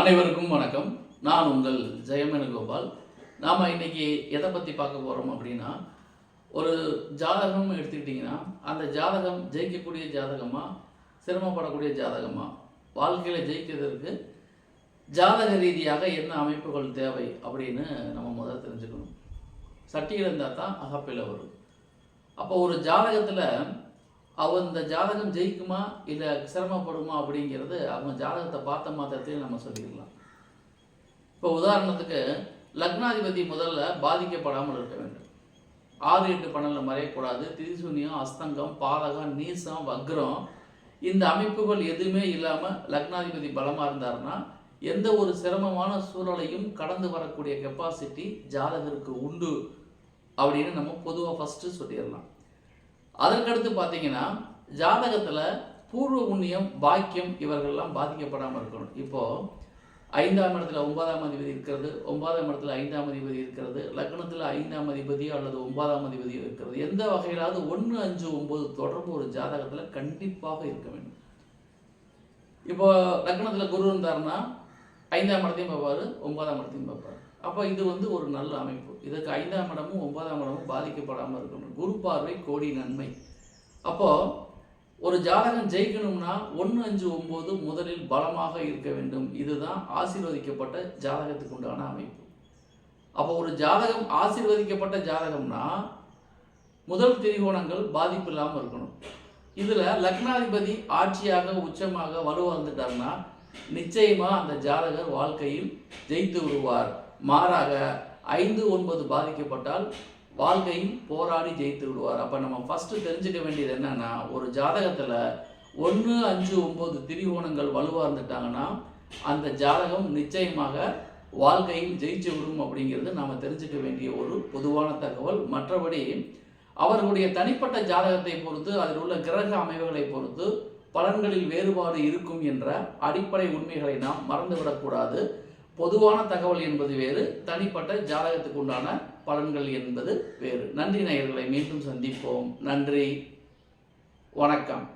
அனைவருக்கும் வணக்கம். நான் உங்கள் ஜெயமேனுகோபால். நாம் இன்னைக்கு எதை பற்றி பார்க்க போகிறோம் அப்படின்னா ஒரு ஜாதகம் எடுத்துக்கிட்டிங்கன்னா அந்த ஜாதகம் ஜெயிக்கக்கூடிய ஜாதகமாக சிரமப்படக்கூடிய ஜாதகமாக வாழ்க்கையில் ஜெயிக்கிறதுக்கு ஜாதக ரீதியாக என்ன அமைப்புகள் தேவை அப்படின்னு நம்ம முதல்ல தெரிஞ்சுக்கணும். சட்டியில் இருந்தால் தான் அகப்பில் வரும் அப்போ ஒரு ஜாதகத்தில் அவ இந்த ஜாதகம் ஜெயிக்குமா இல்லை சிரமப்படுமா அப்படிங்கிறது அவங்க ஜாதகத்தை பார்த்த மாத்திரத்தையும் நம்ம சொல்லிடலாம். இப்போ உதாரணத்துக்கு லக்னாதிபதி முதல்ல பாதிக்கப்படாமல் இருக்க வேண்டும். ஆறு எட்டு பன்னெண்டில் மறையக்கூடாது. திரிசூன்யம் அஸ்தங்கம் பாதகம் நீசம் வக்ரம் இந்த அமைப்புகள் எதுவுமே இல்லாமல் லக்னாதிபதி பலமாக இருந்தாருன்னா எந்த ஒரு சிரமமான சூழலையும் கடந்து வரக்கூடிய கெப்பாசிட்டி ஜாதகருக்கு உண்டு அப்படின்னு நம்ம பொதுவாக ஃபஸ்ட்டு சொல்லிடலாம். அதற்கடுத்து பார்த்தீங்கன்னா ஜாதகத்தில் பூர்வ புண்ணியம் பாக்கியம் இவர்கள்லாம் பாதிக்கப்படாமல் இருக்கணும். இப்போது ஐந்தாம் இடத்துல ஒன்பதாம் அதிபதி இருக்கிறது ஒன்பதாம் இடத்துல ஐந்தாம் அதிபதி இருக்கிறது லக்னத்தில் ஐந்தாம் அதிபதியோ அல்லது ஒன்பதாம் அதிபதியோ இருக்கிறது. எந்த வகையிலாவது ஒன்று அஞ்சு ஒம்பது தொடர்பு ஒரு ஜாதகத்தில் கண்டிப்பாக இருக்க வேண்டும். இப்போ லக்னத்தில் குரு இருந்தாருன்னா ஐந்தாம் இடத்தையும் பார்ப்பார் ஒன்பதாம் இடத்தையும் பார்ப்பார். அப்போ இது வந்து ஒரு நல்ல அமைப்பு. இதுக்கு ஐந்தாம் இடமும் ஒன்பதாம் இடமும் பாதிக்கப்படாமல் இருக்கணும். குரு பார்வை கோடி நன்மை. அப்போது ஒரு ஜாதகம் ஜெயிக்கணும்னா ஒன்று அஞ்சு ஒம்பது முதலில் பலமாக இருக்க வேண்டும். இதுதான் ஆசீர்வதிக்கப்பட்ட ஜாதகத்துக்கு உண்டான அமைப்பு. அப்போ ஒரு ஜாதகம் ஆசீர்வதிக்கப்பட்ட ஜாதகம்னா முதல் திரிகோணங்கள் பாதிப்பு இல்லாமல் இருக்கணும். இதில் லக்னாதிபதி ஆட்சியாக உச்சமாக வலுவார்ந்துட்டார்னா நிச்சயமாக அந்த ஜாதகர் வாழ்க்கையில் ஜெயித்து விடுவார். மாறாக ஐந்து ஒன்பது பாதிக்கப்பட்டால் வாழ்க்கையில் போராடி ஜெயித்து விடுவார். அப்போ நம்ம ஃபஸ்ட்டு தெரிஞ்சுக்க வேண்டியது என்னன்னா ஒரு ஜாதகத்தில் ஒன்று அஞ்சு ஒம்பது திரிகோணங்கள் வலுவாக இருந்துட்டாங்கன்னா அந்த ஜாதகம் நிச்சயமாக வாழ்க்கையில் ஜெயிச்சு விடும் அப்படிங்கிறது நாம் தெரிஞ்சுக்க வேண்டிய ஒரு பொதுவான தகவல். மற்றபடி அவர்களுடைய தனிப்பட்ட ஜாதகத்தை பொறுத்து அதில் உள்ள கிரக அமைவுகளை பொறுத்து பலன்களில் வேறுபாடு இருக்கும் என்ற அடிப்படை உண்மைகளை நாம் மறந்துவிடக்கூடாது. பொதுவான தகவல் என்பது வேறு தனிப்பட்ட ஜாதகத்துக்கு உண்டான பலன்கள் என்பது வேறு. நன்றி நேயர்களை மீண்டும் சந்திப்போம். நன்றி. வணக்கம்.